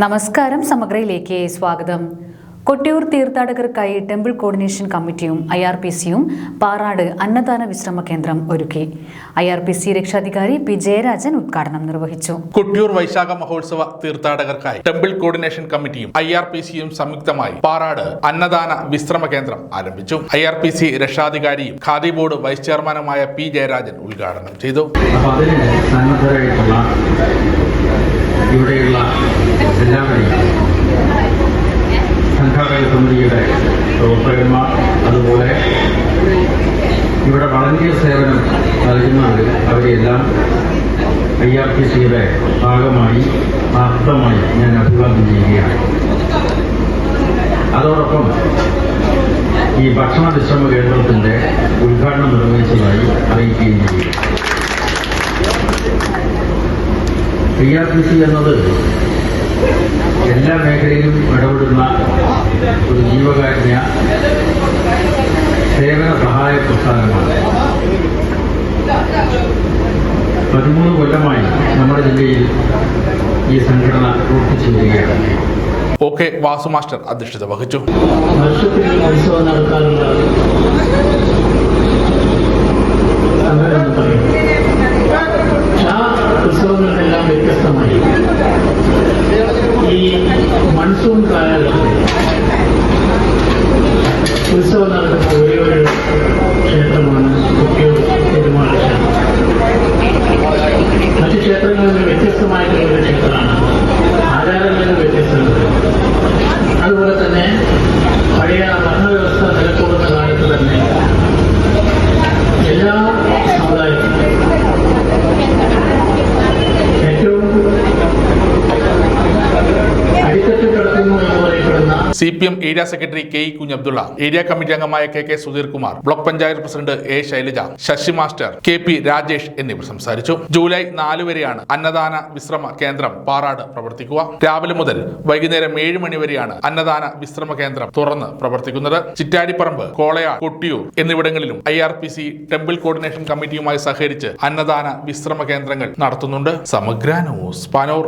നമസ്കാരം സമഗ്രയിലേക്ക് സ്വാഗതം. കൊട്ടിയൂർ തീർത്ഥാടകർക്കായി ടെമ്പിൾ കോർഡിനേഷൻ കമ്മിറ്റിയും ഐ ആർ പി സിയും പാറാട് അന്നദാന വിശ്രമ കേന്ദ്രം ഒരുക്കി. ഐ ആർ പി സി രക്ഷാധികാരി പി ജയരാജൻ ഉദ്ഘാടനം നിർവഹിച്ചു. കൊട്ടിയൂർ വൈശാഖ മഹോത്സവ തീർത്ഥാടകർക്കായി ടെമ്പിൾ കോർഡിനേഷൻ കമ്മിറ്റിയും ഐ ആർ പി സിയും സംയുക്തമായി പാറാട് അന്നദാന വിശ്രമ കേന്ദ്രം ആരംഭിച്ചു. ഐ ആർ പി സി രക്ഷാധികാരിയും ഖാദി ബോർഡ് വൈസ് ചെയർമാനുമായ പി ജയരാജൻ ഉദ്ഘാടനം ചെയ്തു. ഇവിടെയുള്ള എല്ലാവരെയും സംഘാടക സമിതിയുടെ പ്രവർത്തകന്മാർ അതുപോലെ ഇവിടെ വളണ്ടിയർ സേവനം നൽകുന്നവർ അവരെല്ലാം ഐ ആർ ടി സിയുടെ ഭാഗമായി ആർത്ഥമായി ഞാൻ അഭിവാദ്യം ചെയ്യുകയാണ്. അതോടൊപ്പം ഈ ഭക്ഷണ വിശ്രമ കേന്ദ്രത്തിന്റെ ഉദ്ഘാടനം നിർവഹിച്ചതായി അറിയിക്കുകയും ചെയ്യും ഐ ആർ ടി സി എന്നത് എല്ലാ മേഖലയിലും ഇടപെടുന്ന ഒരു ജീവകാരുണ്യ സേവന സഹായ പ്രസ്ഥാനമാണ്. പതിമൂന്ന് കൊല്ലമായി നമ്മുടെ ജില്ലയിൽ ഈ സംഘടന പ്രവർത്തിച്ചു വരികയാണ്. ഒ കെ വാസു മാസ്റ്റർ അധ്യക്ഷത വഹിച്ചു. വർഷത്തിൽ ഉത്സവം നടത്താറുള്ള സംഘടന എന്ന് ആ ഉത്സവങ്ങളെല്ലാം വ്യത്യസ്തമായി ഈ മൺസൂൺ കാലഘട്ടത്തിൽ ഉത്സവം നടക്കുന്ന ഒരേ ഒരു ക്ഷേത്രമാണ്. പെരുമാൾ മറ്റ് ക്ഷേത്രങ്ങളിൽ നിന്ന് വ്യത്യസ്തമായിട്ടുള്ള ഒരു ക്ഷേത്രമാണ് ആചാരങ്ങളിൽ അതുപോലെ C P M area secretary K Kunhabdulla area committee അംഗമായ K K Sudheer Kumar block panchayat president A Shailaja Sasi master K P Rajesh എന്നിവർ സംസാരിച്ചു. ജൂലൈ നാല് വരെയാണ് അന്നദാന വിശ്രമ കേന്ദ്രം പാറാട് പ്രവർത്തിക്കുക. രാവിലെ മുതൽ വൈകുന്നേരം ഏഴ് മണി വരെയാണ് അന്നദാന വിശ്രമ കേന്ദ്രം തുറന്ന് പ്രവർത്തിക്കുന്നത്. ചിറ്റാടിപ്പറമ്പ് കോളയാർ കൊട്ടിയൂർ എന്നിവിടങ്ങളിലും I R P C temple coordination കമ്മിറ്റിയുമായി സഹകരിച്ച് അന്നദാന വിശ്രമ കേന്ദ്രങ്ങൾ നടത്തുന്നുണ്ട്. സമഗ്ര ന്യൂസ് പാനൂർ.